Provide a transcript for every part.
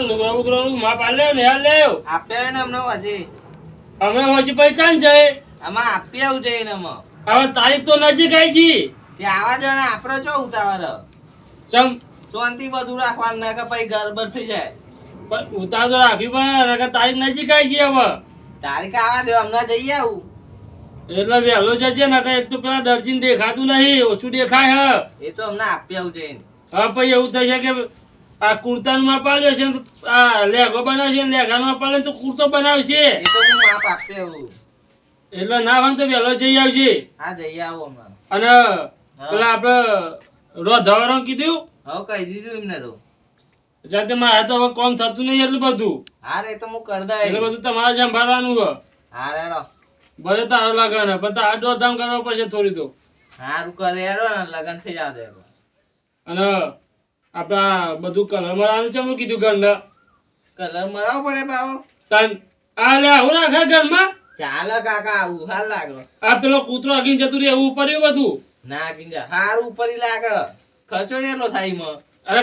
માપ આ લેવ ને આ લેવ આપ્યા ને અમને હજી. જાય આમાં આપી આવું જોઈએ ને હવે તારીખ તો નજીક આવી છે ત્યાં આવા જો ને આપડે ચો ઉતાવળ? ચમ. શાંતિ બધું રાખવાનું ના કે પછી ગરબર થઈ જાય. પણ ઉતાર તો રાખવી પણ તારીખ નજીક આવી છે હવે. તારીખ આવા દે હમણાં જઈ આવું. એટલે વહેલો છે છે કે એક તો પેલા દર્જીને દેખાતું નહીં ઓછું દેખાય હ. એ તો હમણાં આપી આવું જોઈએ. હા પછી એવું થશે કે આ કુર્તાનું માપ આલ્યો છે ને આ લેઘો બનાવશે ને લેઘાનું માપ આલે તો કુર્તો બનાવશે. એ તો હું માપ આપી એટલે ના તો વહેલો જઈ આવશે હા જઈ આવો અને પેલા આપણે રોધાવાળા કીધું? હવે કહી દીધું એમને તો. જાતે મારે તો હવે કોમ થતું નહીં એટલું બધું. હા રે તો હું કરી એટલે બધું તમારે સંભાળવાનું હોય. હા રેડો ભલે તારો લગન હે, પણ તારે દોડધામ કરવા પડશે થોડી તો. સારું કરે હેડો ને લગન થઈ જાવ અને આપડા બધું કલર મરાનું છે હું કીધું ઘરના. કલર મરાવો પડે બાબો તન આ લે આવું રાખે ઘરમાં? ચાલે કાકા આવું હાલ લાગે આ પેલો કૂતરો આગીને જતું રહે એવું બધું? ના કિંજા હારું ઉપર લાગે. ખર્ચો કેટલો થાય એમાં. અરે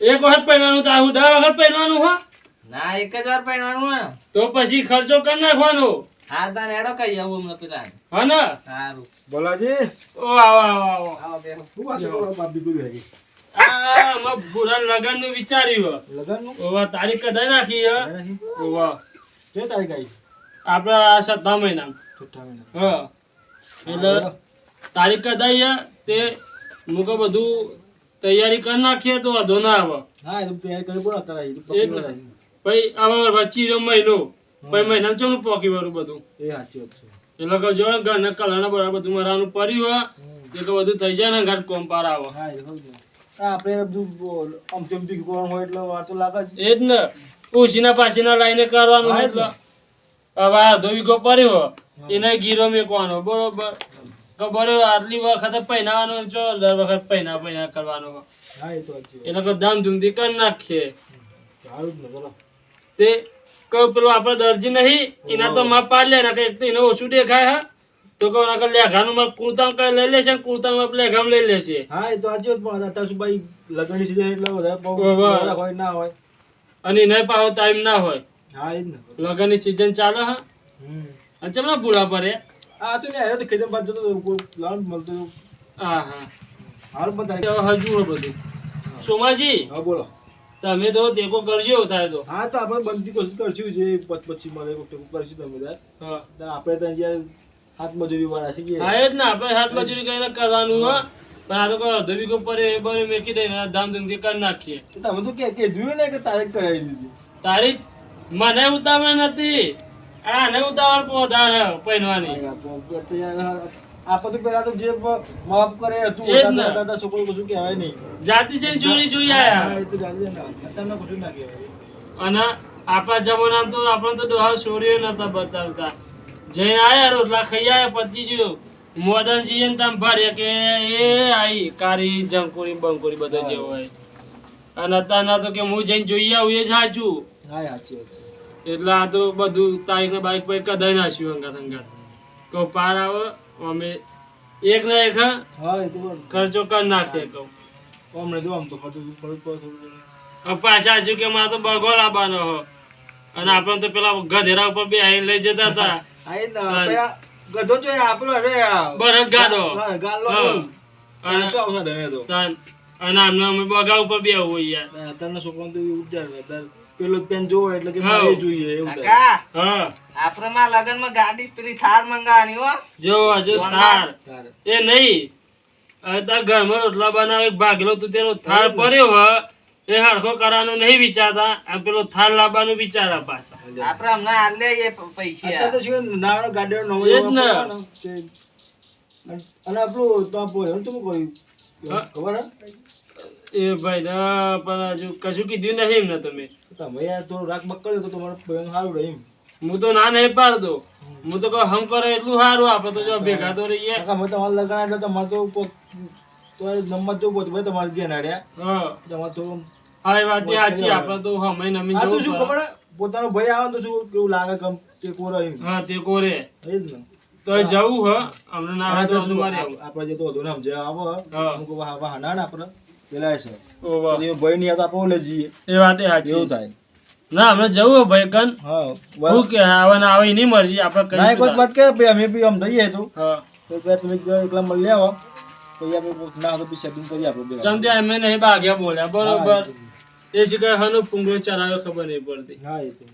એક વખત પહેરવાનું તો આવું વખત પહેરવાનું હો. ના એક જ વાર પહેરવાનું તો પછી ખર્ચો કરી નાખવાનો. હાર તાને હેડો કઈ આવું અમને પેલા હા ને? સારું બોલાજી. ઓ આવો આવો આવો. આવો બેહો. શું વાત કરો બાપ દીકરી હજી આ મેં ભૂરા લગનનું વિચાર્યું હે. લગનનું? તારીખ કદાઈ નાખી કે તારીખ આવી? આપડા સત્તા મહિના હા. એટલે તારીખ કદાય હે તે મુકે બધું તૈયારી કરી નાખીએ તો વાંધો ના આવે. હા એ તૈયારી કરી બોલો હવે વચ્ચી રહ્યો મહિનો. પછી મહિનામાં ચમનું પોકી વાળું બધું? એ સાચી વાત છે. એટલે કે જો ઘરના કલરના બરાબર બધું મરાનું પડ્યું હોય. તે તો બધું થઈ જાય ને ઘર કોમ પાર આવે. હા આપણે બધું તેમ બી કરવાનું હોય એટલે વાર તો લાગે જ. એ જ ને. ઉસીના પાછીના લાઈને કરવાનું હા, એટલે. હવે અડધો વીઘો પડ્યો. એને ગીરો મેકવાનો બરોબર. ખબર હોય આટલી વખત પહેનાવાનો છો દર વખત પહેના પહેના કરવાનો. એટલે કે ધામધૂમથી કરી નાખીએ. ને તે કહું પેલું આપણે દરજી નહીં એના તો માપ પાડ લે કે એક તો એને ઓછું દેખાય હા. તો કહું ના લેઘાનું માપ કુર્તા કઈ લઈ લેશે કુર્તા લેઘામ લઈ લેશે? હા એ તો સાચી પણ અત્યારે શું ભાઈ લગ્નની season એટલે વધારે હોય ના હોય. અને એને પાછો ટાઈમ ના હોય. હા એ જ લગ્નની સીઝન ચાલે હા? અને ચમના બુડા પડે? આ તો ને આવ્યો તો ખેતર બાદ જતો લાલ મળતો હા હા. પણ તારીખ હજુ બધું. સોમાજી? હા બોલો. તમે તો ટેકો કરજો થાય તો. હા તો આપણે બનતી કોશિશ કરશું જે પછી મને ટેકો કરશું તમે બધા. આપણે ત્યાં હાથ મજૂરી વાળા છીએ હા એ જ ને આપણે હાથ મજૂરી કરીને કરવાનું હોય પણ આ તો કોઈ અડધો વીઘો પડે એ બને મેકી દઈને ધામધૂમથી કરી નાખીએ. તમે તો કે કે જોયું ને કે તારીખ કરાવી દીધી? તારીખ મને ઉતાવળ નથી. આને ઉતાવળ પોધાર પહેરવાની. આપણે તો પેલા તો જે માફ કરે હતું. દાદા છોકરો કશું કહેવાય નહીં. જાતિ છે ચોરી જોઈ આયા. કશું ના કહેવાય. અને આપણા જમાનામાં તો આપણે તો ડોહા છોરીઓ નતા બતાવતા. જઈને આયા રોટલા ખાઈ આયા પતી ગયું મોદનજી ને તમે ભરે કે એ આઈ કારી જંકુરી બંકુરી બધા જે હોય. અને અત્યારના તો કે હું જઈને જોઈ આવું એ જ સાચું. એટલે આ તો બધું તારીખ ને બાઈક પર કદાઈ નાખ્યું અંગાત અંગાત કહું પાર આવે અમે એક ને એક તો. ખર્ચો કરી નાખે કહું. અમને જો આમ તો ખર્ચો. હવે પાછા હજુ કે મારે તો બગો લાવવાનો હો. અને આપણે તો પેલા ગધેરા ઉપર બે લઈ જતા હતા. હા એ જ ને. આપણે આ ગધો જોઈએ આપણો અરે આ- ગાધો. હા, ગાલો અને તો આવશે ધને તો. અને આમને અમે બગા ઉપર બે હોય યાર. અત્યારના છોકરાને તો એવું જ પેલો પેન જોવો એટલે કે મારે જોઈએ એવું. કાકા હા. આપણે માં લગનમાં ગાડી પેલી થાર મંગાવાની હો. જો હજુ થાર. એ નહીં. ઘરમાં રોટલા બનાવે ભાગેલો તું તેનો થાળ પડ્યો હ. એ હરખો કરવાનું નહીં વિચારતા આ પેલો થાળ લાવવાનું વિચારા પાછા. આપણે હમણાં હાલ એ પૈસા. તો શું નાનો ગાડીઓ નવો એ જ ને. અને- આપણું તો ભોજન તો શું કર્યું? હા. ખબર એ ભાઈ ના પણ હજુ કશું કીધું નહીં એમને તમે. તમે યાર થોડું રાખ બક કર્યો તો તમારું ભોજન સારું રહે હું તો ના નહીં પાડતો. હું તો કહું હમ કરે એટલું સારું આપણે તો જો ભેગા તો રહીએ. અમે તમારે લગાડ એટલે તમારે તો તો નંબર ભાઈ તમારે જે નાડ્યા હા. તમારે તો હા એ વાત સાચી આપણે તો હમે નમી જવું શું ખબર પોતાનો ભાઈ આવે તો શું કેવું લાગે કોરો હા તે કોરે. એ જ ને. તો જવું હ. હમણાં ના આવે તો મારે આપણે જે તો હતું ને આવો હા. ના આપણે પેલા છે. તો એ ભાઈ નહીં આવે તો આપણે જઈએ. એ વાત સાચી. એવું થાય. ના અમે જવું ભાઈ કન. હા કે આવે ને આવે એની મરજી આપણે ના એક વાત કે ભાઈ અમે બી આમ જઈએ તો. હા. તો ભાઈ તમે જો એકલા મળી આવો. તો એ આપણે ના તો બી સેટિંગ કરી આપણે બે. ચમતે અમે નહીં ભાગ્યા બોલ્યા બરોબર. એ સિવાય હનો ફૂંગળો ચલાવ્યો ખબર નહીં પડતી. હા એ તો.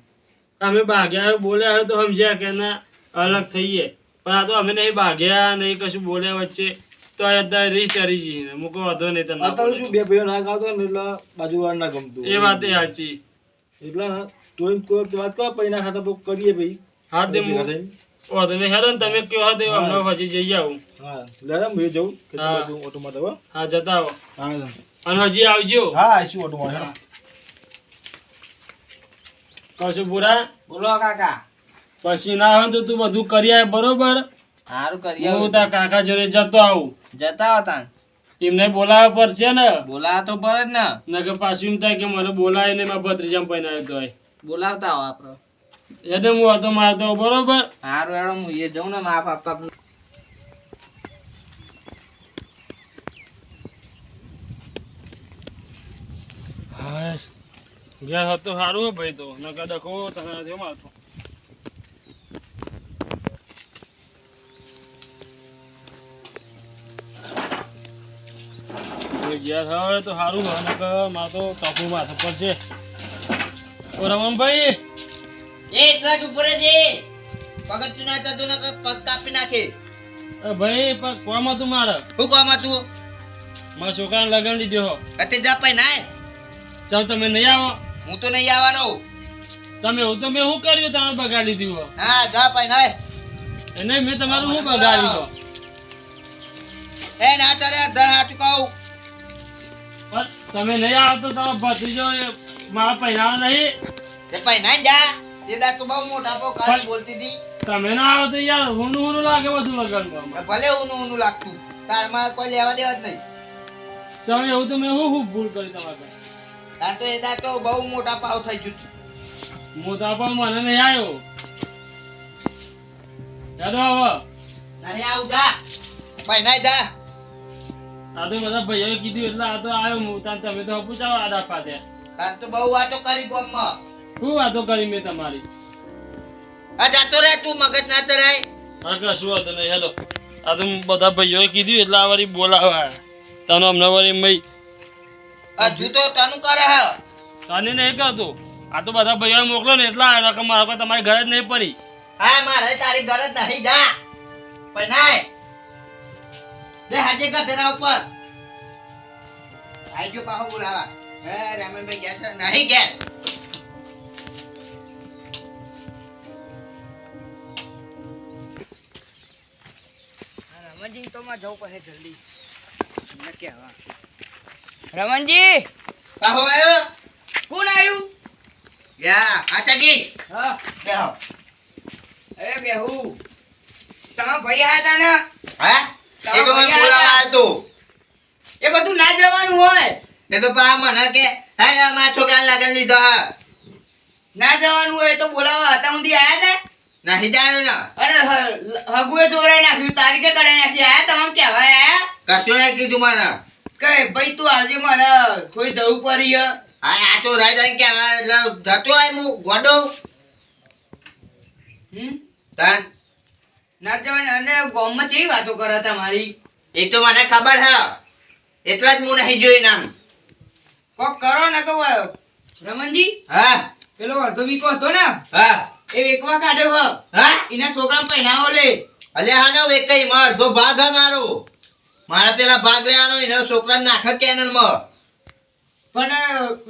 અમે ભાગ્યા બોલ્યા હોય તો સમજ્યા કે ના અલગ થઈએ. પણ આ તો અમે નહીં ભાગ્યા નહીં કશું બોલ્યા વચ્ચે તો અત્યારે રીસ કરી જઈએ મૂકો વાંધો નહીં તને શું બે ભાઈઓ ના ખાતો ને એટલે બાજુવાળા ના ગમતું એ વાત એ સાચી. એટલે ના તોય કોઈ વાત કરો પછી ના ખાતા કરીએ ભાઈ. હા તે. વાંધો નહીં હેડો ને તમે કયો હા તે હમણાં પછી જઈ આવું. હા લે રામ ભાઈ જવું કે હા. જતા આવો. હા અને હજી આવજો. હા આવીશું ઓટો માટે હેડો. કશું બુરા? બોલો કાકા. પછી ના હોય તો તું બધું કરી આવે બરોબર? સારું કરી હું આવું. તાર કાકા જોડે જતો આવું. જતા હતા એમને બોલાવે પર છે ને? બોલાવે તો પર જ ને. નકર પાછું એમ થાય કે મને બોલાય ને મારા ભત્રીજામ પહેરાવ્યો તો બોલાવતા હો આપણો એટલે હું હતો મારતો બરોબર? સારું એડો હું એ જઉં ને માફ આપવા હા ઘેર હતો સારું હો ભાઈ તો. નકર ડખો તને એ ઘેર હવે તો સારું હોય નકર મારે તો કાપુ માથે પર છે ઓ રમણભાઈ. એ એટલા ઉપર જ એ. પગત ચુના થતું ને પગ કાપી નાખે. ભાઈ પણ કોમ હતું મારે? શું કામ હતું? મારા છોકરાને લગન લીધો હો. કતે જા નાય. ચાલ તમે નહીં આવો. હું તો નહીં આવવાનો. તમે હું તમે શું કર્યું તમે બગાડી દીધું? હા જા પાઈ નાય એને મેં તમારું શું બગાડ્યું હો એ ના તારે ધર હાથ કહું. તમે નહીં આવો તો તમારો ભત્રીજો મારા પહેરાવો નહીં? તે પೈ નાય જા. દેદા તું બહુ મોટા પો કાલ બોલતી હતી. તમે ના આવો તો યાર હું હુનું લાગે બધું લગનમાં ભલે હું હું લાગતું. તારમાં કોઈ લેવા દેવા જ નહીં. તમે એવું તો મેં હું ખૂબ ભૂલ કરી તમારે તાર તો એ દા તો બહુ મોટા પાવ થઈ ગયું મોટા પાવ મને નહીં આવ્યો. ચાલો હવે નહીં આવતા ભાઈ નાય જા. આ તો બધા ભાઈઓએ કીધું એટલે આ તો આવ્યો હું. તાન તમે તો પૂછાવો આડા પાતે તાર તો બહુ વાતો કરી ગોમમાં. શું વાતો કરી મેં તમારી? આ જાતો રે તું મગજ ના ચડાય હા કશું વાતો નહીં હેલો. આ તો બધા ભાઈઓએ કીધું એટલે આ વારી બોલાવા. તને હમણાં વારી મય હજુ તો તનું કરે હે? તને નહીં કરતો આ તો બધા ભાઈઓ મોકલો ને એટલા આવ્યા કે મારા પર તમારી ઘરે જ નહીં પડી. હા મારે તારી ઘરે જ નહીં જા. પણ નાય બે હાજે તેરા ઉપર. આઈજો પાહો બોલાવા. હે રામનભાઈ ગયા છે? નહીં ગયા. રમણજી તો માં જવું પડે જલ્દી. એમને કહેવા. રમણજી? પાહો આવ્યો કોણ આવ્યું યા આચાજી. હા. બેહો. અરે બેહુ. તમારા ભાઈ આયા હતા ને? હા? એ તો મને બોલાવા હતો એ બધું ના જવાનું હોય. એ તો પા મને કે હા મારા છોકરા લગન લીધો હા. ના જવાનું હોય તો બોલાવા. હતા ઊંધી આયા હતા નહીં જાય ને. અરે હગુએ ચોરાઈ નાખ્યું. તારીખે કરાઈ નાખી. આયા? તમામ કહેવાય આયા? કશું નહીં કીધું મને. કે ભાઈ તું આજે મારે થોડી જવું પડી હા? આ તો રાઈ કે એટલે જતો આય હું ગોડો. હમ? તા ના જવાને અને ગામમાં કેવી વાતો કરે તમારી? એ તો મને ખબર હે. એટલા જ હું નહીં જોઈ નામ. કોક કરો ને તો રમણજી હા? પેલો અડધો વીકો હતો ને? હા? એ વેકવા કાઢ્યો હ. હા? એના છોકરા પહેરાવો લે. અલે હા ને વેકઈ માં અડધો ભાગ હે મારો. મારા પેલા ભાગ લેવાનો એનો છોકરા નાખે કેનલમાં પણ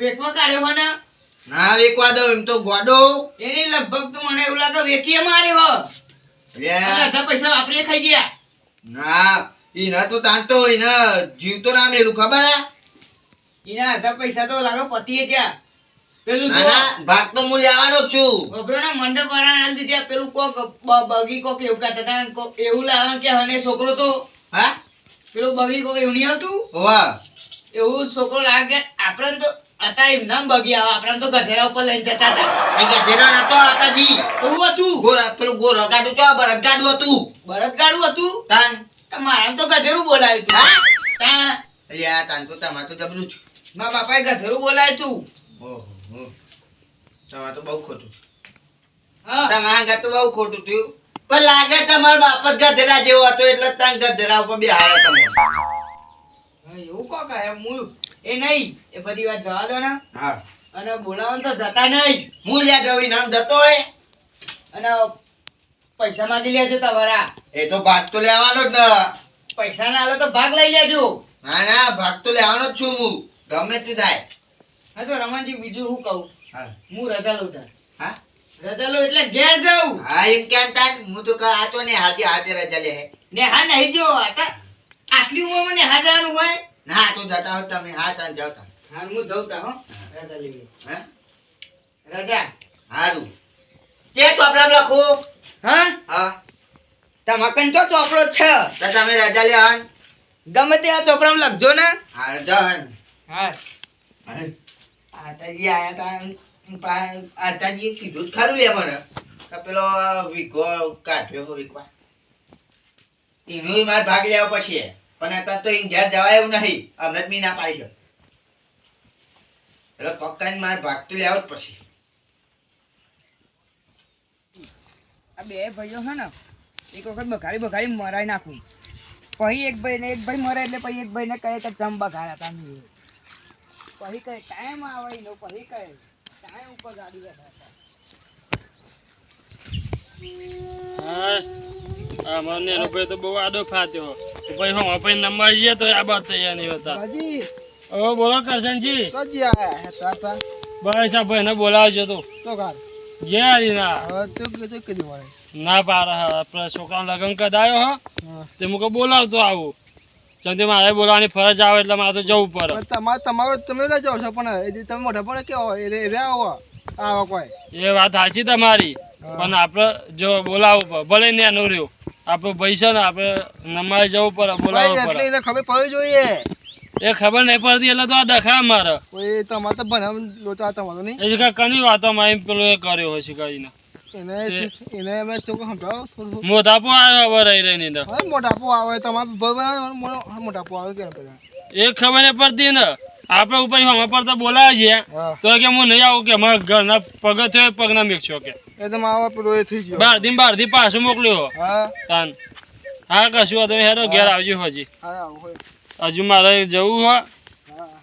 વેકવા કાઢ્યો હો ને? ના વેકવા દઉં એમ તો ગોડો. એની લગભગ તો મને એવું લાગે વેકીએ માર્યો હો. અડધા પૈસા આપણે ખાઈ ગયા. ના એના તો તાંતો એના જીવ તો ના મેલું ખબર હે? એના અડધા પૈસા તો લાગે પતિએ જ્યાં. પેલું ભાગ તો હું લેવાનો છું. ગભરાના મંડપ વાળાને આલી દીધા પેલું કોક બગી કોક એવું કહેતા હતા ને એવું લાવવાનું કે હને છોકરો તો. હા? પેલું બગી કોઈ એવું નહીં આવતું? વાહ. એવું છોકરો લાગે આપણે તો અત્યારે એમના બગી આવે આપણે તો ગધેરા ઉપર લઈને જતા હતા. ગધેરા નતો આતાજી એવું હતું? ગોરા પેલું ગોરા ગાડું તો બળદ ગાડું હતું. બળદ ગાડું હતું? તાન. મારા તો ગધેરું બોલાવ્યું તું. તાન. અલ્યા તાન તો તમાર તો જબરું છું મારા બાપાએ ગધેરું બોલાવ્યું તું. તમારે તો બહુ ખોટું હા. તમારા તો બહુ ખોટું થયું. પણ લાગે તમાર બાપ જ ગધેરા જેવો હતો એટલે જ ગધેરા ઉપર બી તમે એવું કો કહે હું એ નહીં. એ બધી વાત જવા દો ને. હા. અને બોલાવન તો જતા નહીં. હું લ્યા જવું નામ જતો હોય. અને પૈસા માંગી લેજો તમારા. એ તો ભાગ તો લેવાનો જ ને. પૈસા ના આલો તો ભાગ લઈ લેજો. ના ના ભાગ તો લેવાનો જ છું હું. ગમે તે થાય. હા તો રમણજી બીજું હું કહું? હા. હું રજા લઉં તાર. હા? રજા એટલે ઘેર જાઉં. હા એમ કેમ તાન? હું તો કા આતો ને હાથે હાથે રજા લે ને હા નહીં જો આટલા- આટલી ઉંમરમાં ને હા જવાનું હોય. ના તો જતા હો તમે. હા તાન જાવ તાન હા હું જઉં તા હો. રજા લઈ હા? રજા. હારું. તે ચોપડા લખો? હા? હા. તમાકન તો ચોપડો છે? તો તમે રજા લે હન. ગમે તે આ ચોપડામાં લખજો ને. હા રજા હન. હા. આતાજી આયા તા આતાજીએ કીધું ખરું લે મને. પેલો વીઘો કાઢ્યો હો એનું મારે ભાગ લેવો પછી પણ અત્યારે તો ઘેર જવાય એવું નહીં. હમણાં મી ના પાડી ગયો પેલો પક્કાને મારે ભાગ તો લેવો જ પછી આ બે ભાઈઓ છે ને, એક વખત બઘાડી બઘાડી મરાઈ નાખું. પછી એક ભાઈ ને એક ભાઈ મરે એટલે પછી એક ભાઈ ને કહે કે ચમ બઘાડ્યા તા મેં. પછી કહે, ટાઈમ આવે એનો. પછી કહે ઉપર ગાડી બેઠા મને એનો તો બહુ આડો ફાટ્યો. ભાઈ હું ભાઈ નંબર જઈએ તો આ બાત તૈયાર નહીં હોતા. હાજી. ઓ બોલો કરશનજી. તો જી આયા હતા તા બસ આ ભાઈને બોલાવજો તો. ના હવે તો કીધું ના આપણે લગ્ન કદાયો હો. તે મુકે બોલાવતો આવું. જેમ મારે બોલાવવાની ફરજ આવે એટલે મારે તો જવું પડે. તમારે તમારે તમે લઈ જાઓ છો પણ તમે મોટા પણ કેવો એ રહ્યા આવો આવા કોઈ. એ વાત સાચી તમારી. પણ આપણે જો બોલાવવું પડે ભલે ને એનું રહ્યું. આપણો ભાઈ છે ને આપણે નમાય જવું પડે બોલાવવું એટલે પડે. એટલે ખબર પડવી જોઈએ. એ ખબર નહીં પડતી એટલે તો આ ડખા મારે કોઈ તમારે તો ભણાવ લોચા તમારો નહીં. એ કની વાતોમાં એમ પેલો એ કર્યો હશે કરીને મોટાપો આવ્યો હવે રહી રહીને અંદર મોટાપો આવે તમારે મોટાપો આવે કે એ ખબર ને પડતી ને આપણે ઉપર પર તો બોલાવે છે તો કે હું નહીં આવું કે મારા ઘરના પગથિયો પગના મેકશો કે. એ તો માવા પેલો એ થઈ ગયો. બારથી બારથી પાછું મોકલ્યો. હા. તાન. હા કશું તમે હેરો ઘેર આવજો હજી. હજુ મારે જવું હોય હા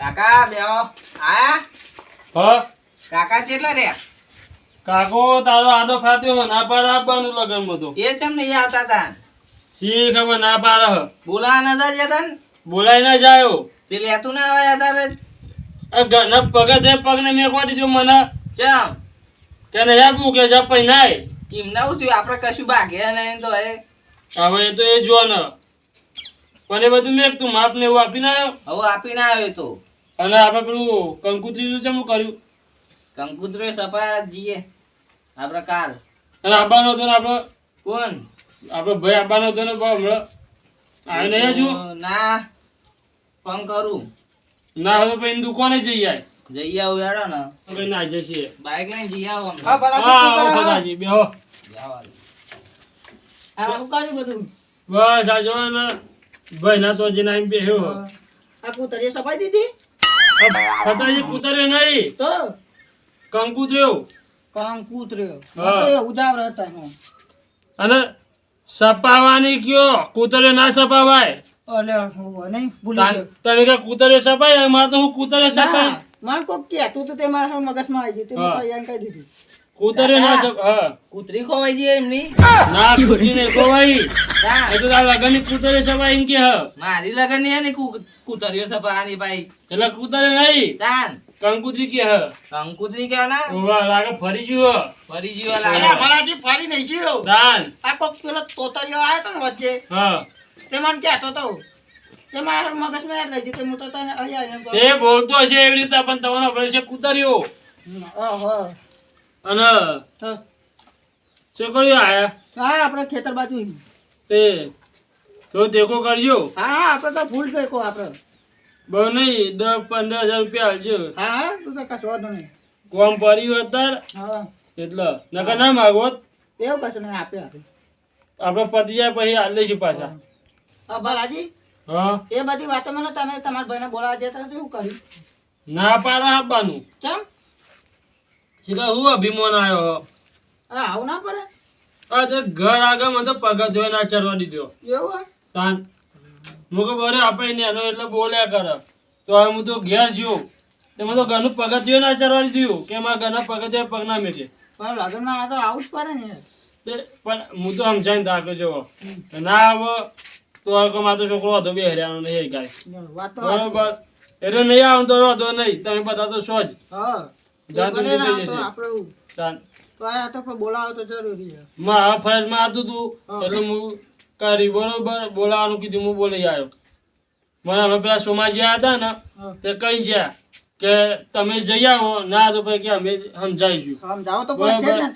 કાકા બેહો. આયા? હ? કાકા કેટલા રહ્યા? કાકો તારો આડો ફાટ્યો ના પાડે આપવાનું લગન બધું એ ચમ નહીં આવતા તા? સી ખબર ના પાડે હ. બોલા નતા જતા ને? બોલાઈ ના જાયો. તે લેતું ના આવ્યા તારે આ ઘરના પગથિયે પગને કોડી દીધું મને. ચમ? કે નહીં આપવું કે જા પૈનાય એમ ના થયું આપણે કશું ભાગ્યા નહીં તો એ હવે એ તો એ જો ને પણ એ બધું મેં તું માપ ને એવું આપીને આવ્યો. હવે આપી ના આવ્યો તો. અને આપણે પેલું કંકુત્રી ચમ કર્યું? કંકુત્રી સપા જીએ. આપણે કાલ. અને આવવાનો હતો ને આપણે કોણ? આપણે ભાઈ આવવાનો હતો ને ભાઈ હમણાં. આવે નહીં હજુ? ના. ફોન કરું. ના હવે પછી દુકાને જઈ આય? જઈ આવું યાડો ને. તો ના જશે. બાઈક લઈને જઈ આવું હા આવો બધાજી બેહો. આવું કર્યું બધું? બસ આ જો ને. ભાઈ ના તો જઈને આવીને બેહ્યો. આ પુતળીએ સફાઈ દીધી? છતાંય કૂતર્યો નહીં. તો? કંકુતર્યો. કંકુતર્યો. હા. એવું જાવર હતા હું અને સપાવાની કયો? કૂતર્યો ના સપાવાય. તમે કે કૂતર્યો સપાય? મારે તો હું કૂતર્યો સપાય. મારે કોક કે તું તો તે મારા મગજમાં આવી ગઈ તે કહી દીધું. ના હા. કૂતરી ખોવાઈ ગઈ એમની? ના કૂતરી ને કોવાઈ ના. એ તો તારા લગનની કૂતર્યો સપાય એમ કે હ. મારી લગનની ને કુ- કૂતરીઓ સપાની ભાઈ. એટલે કૂતર્યો નહીં. તાન. કંકુતરી કે હ. કંકુતરી કેવા ના ઓવા લાગે ફરી ગયો ફરી જીવા લાગે. ફરી નહીં જીવ્યો દાન આ કોક પેલો તોતરીઓ આવ્યો તો ને વચ્ચે? હા. તે મને કહેતો તો. તે મારા મગજમાં યાદ રહી ગયું હું તો તને અહીંયા એ બોલતો હશે એવી રીતે પણ તમારો આપણે છે કૂતર્યો ઓહો. અને છોકરીઓ આયા હા આપણે ખેતર બાજુ તે તો ટેકો કરજો. હા હા આપણે તો ફૂલ ટેકો આપણે. બહુ નહીં દસ પંદર હજાર રૂપિયા આવજો હા હા તું તો કશો વાંધો નહીં. કોમ પડ્યું અત્યારે? હા. એટલે નકર ના માગો એવું કશું નહીં આપે આપે. આપણે પતી જાય પછી હાલ લઈશું પાછા. હા. ભલાજી હા? એ બધી વાતો મને તમે તમારા ભાઈને બોલાવા જતા તો શું કર્યું? ના પાડે આપવાનું. ચમ? શીખા હું અભિમાન આવ્યો. અરે આવું ના પડે. આ તો ઘર આગળ મને તો પગ ધોઈ ના ચડવા દીધો. એવું? તાન. હું બરે આપણે નેનો એટલે બોલ્યા કરે. તો હવે હું તો ઘેર જ્યો. તે મને તો ઘરનું પગથિયું ના ચડવા દીધું. કે મારા ઘરના પગથિયે પગ ના મેકે પણ લગ્નમાં આ તો આવું જ પડે ને. પણ હું તો સમજાવીને તાકે જો ના આવે તો હવે મારો છોકરો હતો બે હરિયાનો નહીં ગાય વાત તો બરોબર. એટલે નહીં આવું તો વાંધો નહીં. તમે બધા તો છો જ. હા. જાત ભલે ને ઉડી આ તો જશે. આપણે તાન તો આ તો પણ બોલાવો તો જરૂરી છે. મારા ફરજમાં હતું. એટલે હું કરી બરોબર બોલાવાનું કીધું હું બોલી આવ્યો. મને પેલા સોમાજી આવ્યા હતા ને તે કઈ ગયા કે તમે જઈ આવો ના તો પછી કે અમે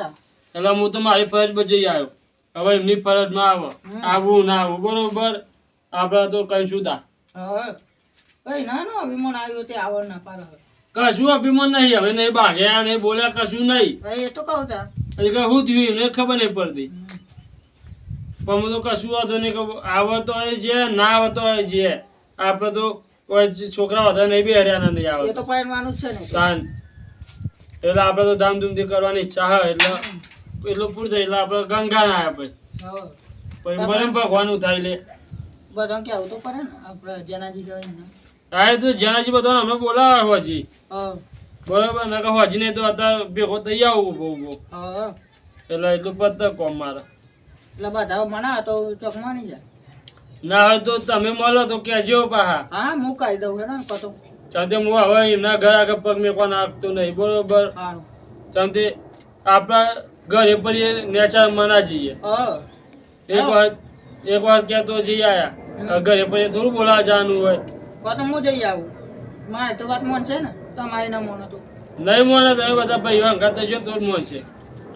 તા. એટલે હું તો મારી ફરજ પર જઈ આવ્યો. હવે એમની ફરજમાં આવો. આવું ના આવું બરોબર? આપડે તો કહીશું તા ના ના વિમાન આવ્યો તે આવડ ના હવે. કશું અભિમાન નહીં હવે નહીં ભાગ્યા નહીં બોલ્યા કશું નહીં. એ તો કહું તા. કે શું થયું એને ખબર નહીં પડતી. પણ હું તો કશું વાંધો નહીં આવતો હોય જે ના આવતો હોય એ જે આપણે તો કોઈ છોકરા વધારે નહીં બી હરિયાણા નહીં આવે તો પહેરવાનું છે ને. તાન. એટલે આપણે તો ધામધૂમથી કરવાની ઈચ્છા હોય એટલે એટલું પૂરું થાય એટલે આપણે ગંગા ના આવે પછી. હા ભલે ભગવાનું થાય લે. બધા કેવું તો પડે ને આપણે જેનાથી કહેવાય એ તો જેનાજી બધાને અમે બોલાવે હોજી. હા. બરાબર ના કે હોજી નહીં તો અત્યારે ભેગો થઈ આવું બહુ બહુ. હા. એટલે એટલું પત્તા કોમ મારે. એટલે બધા મના તો ચોક માની જાય. ના હોય તો તમે મળો તો કહેજો પાહા. હા હું કહી દઉં હેડો ને કતો ચાલતે હું હવે એમના ઘર આગળ પગ મેકવા આપતો નહીં બરોબર? ચાલતે આપણા ઘરે પર નેચર મના જઈએ. હા. એક વાર એક વાર ક્યાં તો જઈ આયા. ઘરે પર થોડું બોલાવા જવાનું હોય. હું જઈ આવું. મારે તો વાત મોન છે ને તમારી ના મોન હતું. નહીં મોને તમે બધા ભાઈઓ હંગાત થશો તો મોન છે.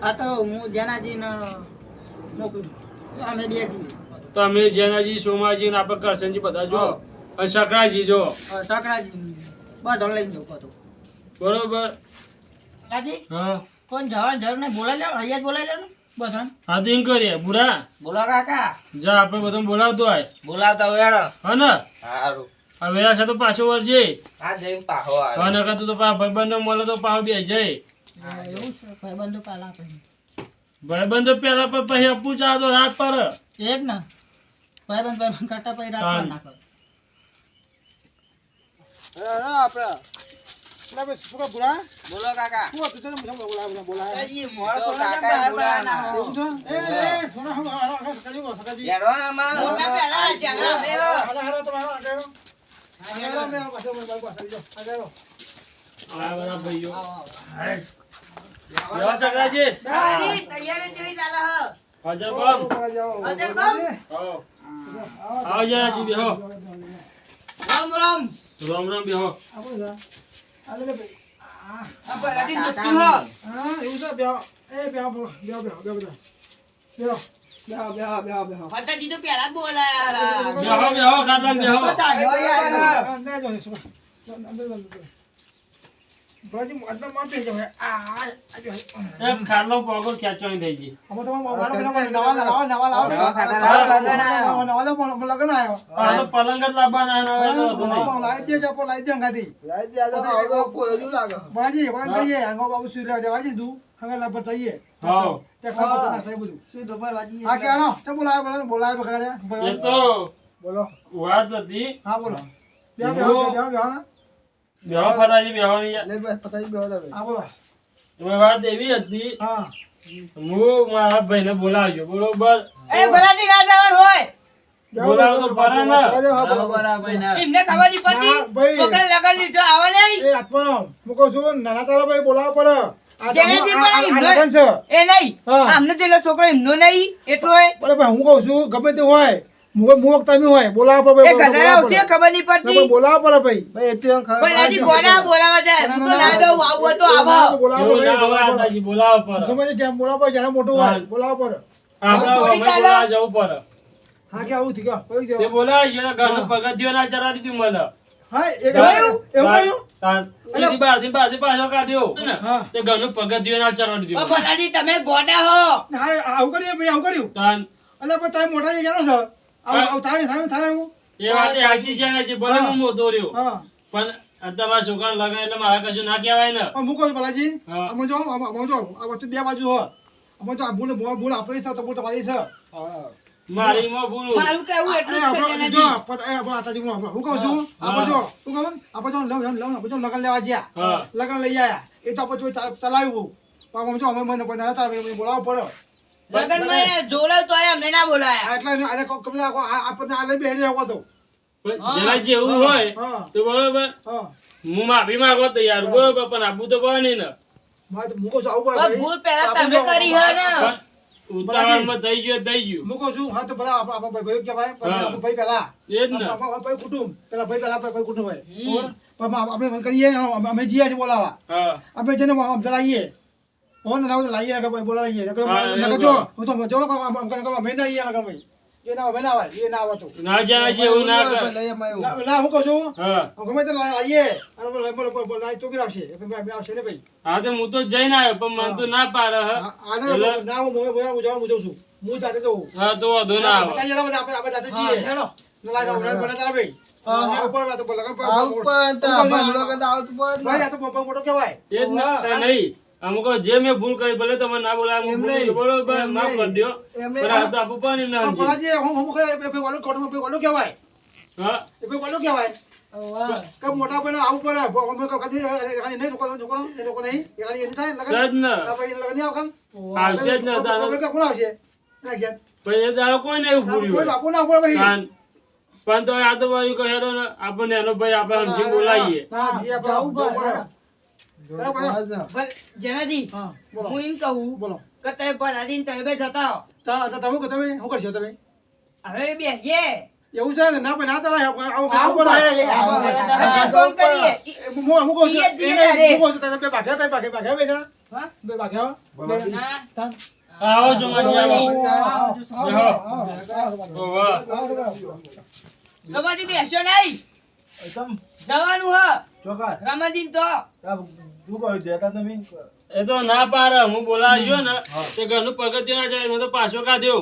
આ તો હું જેનાજીને મોકલું અમે બે જઈએ તો અમે જેનાજી સોમાજી ને આપણે કરશનજી બધા જો. અને સકરાજી જો. સકરાજી બધા લઈને જવું બધું બરોબર? કાજી હા. કોણ જવાનું જરૂર નહીં બોલાવી લેવાનું? અહીંયા જ બોલાવી લેવાનું? બધાને? હા તો એમ કરીએ. બુરા. બોલો કાકા. જા આપણે બધા બોલાવતો હોય. બોલાવતા હોય હેડો. હા ને? સારું હવે આ છે તો પાછો વળજે હા જઈ પાહો હા નકર તું તો પા ભાઈબંધો મળે તો પાહો બે જઈ હા, એવું છે ભાઈબંધો પાલા આપણે ભાઈબંધો પેલા પર પછી અપુ ચા તો રાત પર એ જ ને ભાઈબંધ ભાઈબંધ કરતા પછી રાત હા. નાખો બોલો રામ રામ બેહો બેહો બેહો બેહો બેહો. બેહો. કાકા હજી મોડું તો કાકાએ બોલાવવાના. હેડો ને મોટા પહેલા જણા મેલો. આ બધા ભાઈઓ બેહો સકરાજી તારી તૈયારી કેવી ચાલે હ? હાજર બમ હાજર બમ? આવો આવો જરાજી બેહો રામ રામ. રામ રામ બેહો આ પહેલાથી જુઠ્ઠું હ. ફટાજી તો પહેલા જ બોલાયા ભાઈ બરાબર હ. થઈ તો તો એ તો વાત હતી. બેહો ફરાજી બેહો નહીં હવે. વાત એવી હતી. હું. મારા ભાઈને બોલાવજો બરોબર? એ ભલાજી ના જવાનું હોય. બોલાવો તો ફરે ને. એમને ખબર નહીં પડતી. ના, ભાઈ. છોકરાને લગન લીધો આવે નહીં. નાના તારા ભાઈ પડે. આ જે આ- આ- આ પણ લગન છે. એ નહીં. હા. આમને તો એલો છોકરો એમનો નહીં એટલો એ બોલે હું કહું છું ગમે તે હોય મુખ મુખ તમે હોય ભાઈ, પડે. ખબર નહીં ના, પડતી. ભાઈ, બોલાવવા પડે. ભાઈ ભલાજી ગોડા બોલાવા જાય. હું તો ના દઉં આવું તો આવો. બોલાવવા એવું ના પડે, હોય બોલાવવા પડે. આતાજી, બોલાવો પડે ગમે તે જેમ મોટું હોય આપણે. બોલાવા જવું હા કે આવું થઈ ગયું કયું તે? બોલાવે છે ઘરનું પગથિયું ના દીધું મને. હા એ? એવું કર્યું તમે ગોડા હો. હા આવું કર્યું ભાઈ આવું કર્યું. તાન. એટલે મોટા જઈ જાણો છો આવું આવું થાય ને, થાય ને, થાય એવું એ વાત એ સાચી છે ને જે ભલે હું. મોટો રહ્યો. પણ અત્યારે મારા લગન એટલે મારા કશું ના કહેવાય ને. પણ મૂકો છો બાલાજી. આમાં જો જો આ વસ્તુ બે બાજુ હોય. અમે જો આ ભૂલ ભૂલ આપણી છે તો ભૂલ તમારી છે. મારી માં ભૂલું મારું કેવું એટલું છે જો જેનાજી. પત- એ આપણે આતાજી હું હું કહું છું આપણે જો હું. કહું? આપણે જો લવ- લવ- લગન લેવા ગયા. લગન લઈ આયા. એ તો આપણે જો ચલાવ્યું પણ આમ જો અમે મને કોઈ ના બોલાવવો પડે લગનમાં જોડાવ તો આયા અમને ના બોલાયા. એટલે અરે કમલે આપણને આ લઈ બેસી તો. જરા જેવું હોય તો બરોબર. હા. હું માફી માંગવા તૈયાર બરોબર પણ આબુ તો પડે ને. આવું ભાઈ. ભૂલ પહેલા તમે કરી હે ને. ઉતાવળમાં થઈ ગયું થઈ ગયું. મૂકો છું હા તો ભલા આપણે આપણે ભાઈ કહેવાય પણ ભાઈ પહેલા. એ જ ને આપણે- ભાઈ કુટુંબ. પેલા ભાઈ પહેલા ભાઈ કુટુંબ હોય? પણ આપણે કરીએ અમે જઈએ છીએ બોલાવા. હા. આપણે જેને આમ જલાઈએ હો ને ના લાવીએ કે ભાઈ બોલાવીએ નકર હા, નકર એવું જો કરો. હું તો જો આમ આમ આમ અમે ના આવીએ નકર ભાઈ એ ના આવે ના આવે એ ના ના જેના જેવું ના કર ના ના હું કહું છું હા ગમે તે લાવીએ અને બોલ બોલ બોલ બોલ ચોકી રાખશે એ આવશે ને ભાઈ હા તો હું તો જઈને આવ્યો પણ મને તો ના પાડે હ આને ના હું મોય મોય ઉજાવ ઉજવું છું હું જાતે જઉં હા તો વાંધો ના આવે બધા જરા આપણે આપણે જાતે જઈએ હેડો. ના લાગે બના તારા ભાઈ હા, હા. ઉપર ઉપર લગન પર આવું પણ તા ભાંડલો કરતા આવતું પણ ભાઈ આ તો મોટો મોટો કહેવાય એ જ ના નહીં અમુક જે મેં ભૂલ કરી ભલે તમે ના બોલાય હું ભૂલ. બરોબર એમ માફ. કરી દો એમ આ તો આપું પણ પણ સમજી. ભલાજી હું હું કે પે ઓલું કોટમાં ભાઈ ઓલું કહેવાય. હા. એ પે ઓલું કહેવાય. કે મોટા ભાઈને આવું પડે અમે કદી નહીં છોકરો છોકરો એ લોકો નહીં. એકાની એની થાય લગન. સજ ને. ભાઈ લગન નહીં આવકન આવશે જ ને તારે. કે કોણ આવશે? ના ઘેર. પણ એ દાડો કોઈ નહીં ભૂલ્યું કોઈ બાપુ ના ઉપર ભાઈ. પણ તો આ તો વળી કહે આપણને એનો ભાઈ આપણે સમજી બોલાવીએ. ના જી આપણે જાવું જેનાજી હા બોલો. હું એમ કહું બોલો. કે તમે ભલાદીને તમે બે જતા હો. તા- તા- તમે તમે? શું કરશો તમે? હવે બેસીએ. એવું છે ને? ના ભાઈ ના ચાલે આવું આવું આવું આવું પડે, પડે. આવું હવે પડે. કોણ કરીએ. હું હું કહું છું. ઈ જ જીએ એને તારે. હું કહું છું તારે ભાગ્યા તારે ભાગ્યા ભાગ્યા બે હા? બે ભાગ્યા ના આવો છો મારી આવો. ઓવા. સમાધિ બેસ્યો જવાનું હ. રમાદીન તો. એ તો ના પાડે હું બોલાવ્યો ને તે ઘરનું પગથિયું ના જાય મેં તો પાછો કાઢ્યો.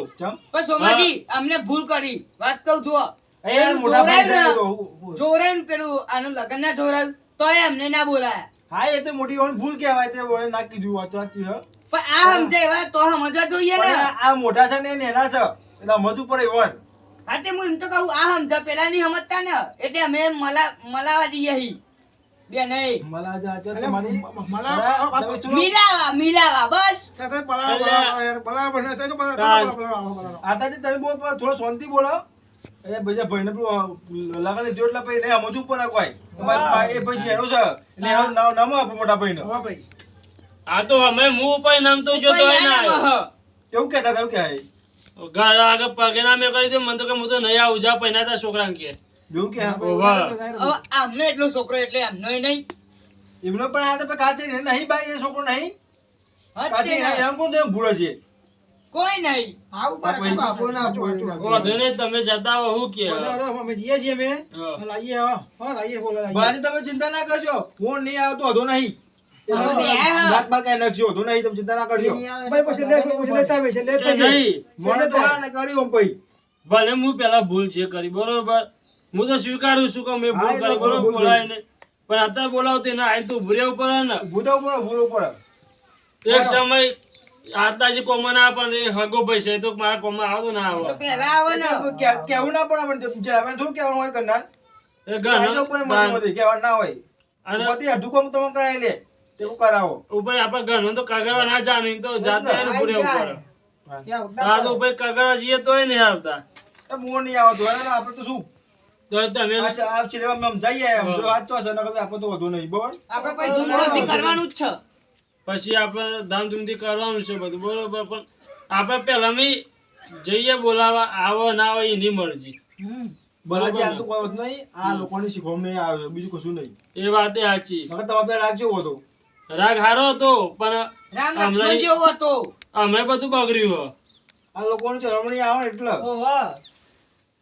પણ સોમાજી અમને ભૂલ કરી. વાત કહું છું હો. એ યાર પેલું જોરાયું આનું લગ્ન ના જોરાયું તોય અમને ના બોલાયા. હા એ તો મોટી ભૂલ કહેવાય તે ના કીધું વાત સાચી હે. પણ આ સમજે તો સમજવા જોઈએ ને. આ- મોટા છે ને એના છે. એટલે સમજવું પડે ઈવન. હા તે હું એમ તો કહું આ સમજા પેલા નહીં સમજતા ને એટલે અમે મલા મલાવા જઈએ હી. બે નહીં. મલા જા છે તમારી? મિલાવા મિલાવા બસ. આતાજી તમે બોલ થોડો શાંતિ બોલો. એ બીજા ભાઈને પેલું લગાડી દો એટલે પછી નહીં સમજવું પડે કોઈ એ ભાઈ ઘેરો છે. એટલે એનું નામ નામ આપો મોટા ભાઈને. આ તો અમે હું ઉપર નામ તો જોતો ના ના એવું કહેતા હતા એવું કહે ઘર આગળ પગે ના મેં કરી મને તો કે હું તો નહીં આવું જા પહેલા તા છોકરાને કે. એવું કે ઓવા. હવે આમને એટલો છોકરો એટલે એમનો નહીં. એમનો પણ આ તો પછી નહીં નહીં ભાઈ એ છોકરો નહીં. એમ કોણ તેમ ભૂલે છે કોઈ નહીં. આવું બાપુ, ના તમે જતા હો હું કે. અમે જઈએ છીએ અમે. હા. તમે ચિંતા ના કરજો. હું નહીં આવતો હતો નહીં. હવે બે હા. વાત બા કઈ નાખજો હતો નહીં તમે ચિંતા ના કરજો. ભાઈ પછી લેતા આવે છે લેતા નહીં મને તો આ ને ભાઈ. ભલે હું પેલા ભૂલ છે કરી બરોબર. હું તો સ્વીકારું છું કે મેં ભૂલ કરી બરોબર બોલાય ને પણ અત્યારે બોલાવતી ના આઈ તું ભૂરે ઉપર ને. ભૂતા ઉપર ભૂલો પડે એક સમય આતાજી કોમા ના પણ હગો ભાઈ છે તો મારા કોમા આવતો ના આવે. પહેલા આવે ને. કેવું ના પણ મને હવે થોડું કહેવાનું હોય કરનાર એ મને કેવા ના. હોય. અને પોતે અઢું કામ તમે કરાવી લે. તેવું કરાવો? ઉપર આપણે ઘરનો તો કગરવા ના એમ તો જાતે એને પૂરે ઉપર. હા. તો ઉપર કગરવા જઈએ તોય નહીં આવતા. એ મોં નહીં આવતો હવે આપણે તો શું? તો તમે આ જઈએ એમ. જો ચો છે નકર આપણે તો વધુ નહીં બરોબર આપણે કોઈ ધૂમધામથી કરવાનું જ છે. પછી આપણે ધામધૂમથી કરવાનું છે બધું બરોબર પણ આપણે પહેલા મી જઈએ બોલાવા આવો ના આવે એની મરજી. બરાજી આ તો કોઈ વાત નહીં. આ લોકોની આવે બીજું કશું નહીં. એ વાત એ સાચી. નકર તમે રાખજો હતો રાગ હારો હતો પણ રામ લક્ષ્મણ જેવો હતો અમે બધું બગડ્યું આ લોકોની ચરમણી આવે એટલે.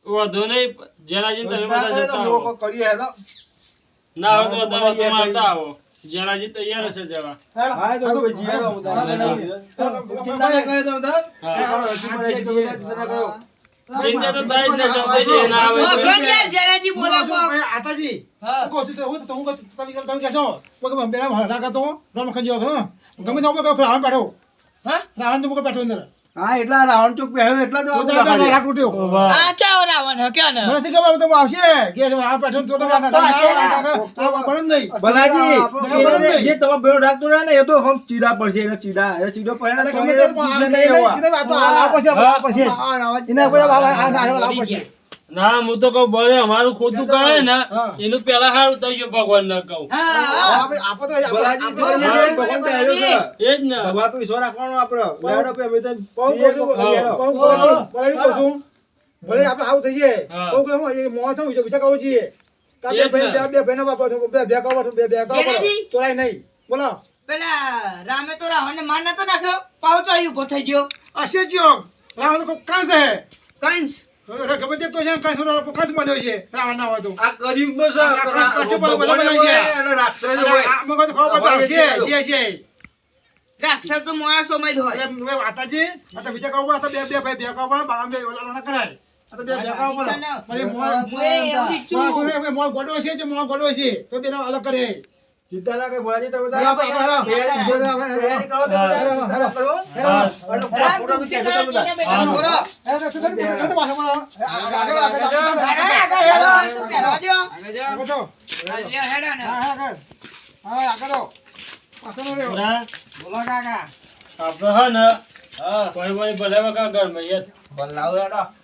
વાંધો નહીં જેના તમે ના બધા જતા લોકો આવો કરીએ હેલો ના હોય તો તમે તો મારતા આવો જલાજી તૈયાર હશે જવા હા તો ભાઈ જીયાડો હું ચિંતા ના કરે તો તાર. હા. છે તો બધા ચિંતા ના કરો. ચિંતા તો થાય જ ને આવે. ભગવાન જનાજી બોલો આતાજી હા. હું કહું છું તો હું તો હું તમે તમે કહેશો કે બેરા હરા કરતો રામ ખંજો ગમે તે રાવણ બેઠો હા? રાવણ તો મુકો બેઠો અંદર હા એટલા રાવણ ચોક પહેર્યો એટલા જ હું. રાખ ઉઠ્યો. આ ચાઓ રાવણ હે, ક્યાં ને? મને શી ખબર તો આવશે કે આ બેઠો તો તો બનન નહીં એ જે તમારો બેનો રાખતો રહે ને એ તો હમ ચીડા પડશે એને ચીડા એ ચીડો પડે ને તો ગમે એ તે આ નહીં આવવા. ના હું તો કઉ બળે અમારું ખોટું કહે ને. એનું પેલા સારું થઈ ગયું ભગવાન ના કહું હા, હા. તો. એ જ ને ભગવાન પર વિશ્વાસ રાખવાનો ભલે આવું થઈ જાય. મોં વિચાર કરવો જોઈએ. બે ભાઈ- બે- બે કરો, બે બે કરો. તોરાય નહીં. બોલો. પેલા રામે તો માર નતો નાખ્યો પાઉચો ઊભો થઈ ગયો હશે રાવણ તો હે. કંસ ગમે તે કોઈ છે, કાંસ વાળો કાંસ બન્યો છે. રાવણ ના હોય તો. આ કળિયુગમાં છે. કાચો પર બધા બનાવી છે. અને રાક્ષસ હોય. આ મગજ ખબર પડે, છે. રાક્ષસ તો જ હોય એટલે વાતાજી, આ તો વિચાર કરવો પડે, બે ભાઈ ઓલા ના કરાય. આ તો જ ગોડો છે જે મોં ગોડો છે તો બેનો અલગ કરે ચિંતા ના કરે ભોલાજી તમે તો બરાબર, બરાબર. તૈયારી- તૈયારી કરો તમે હા. તૈયારી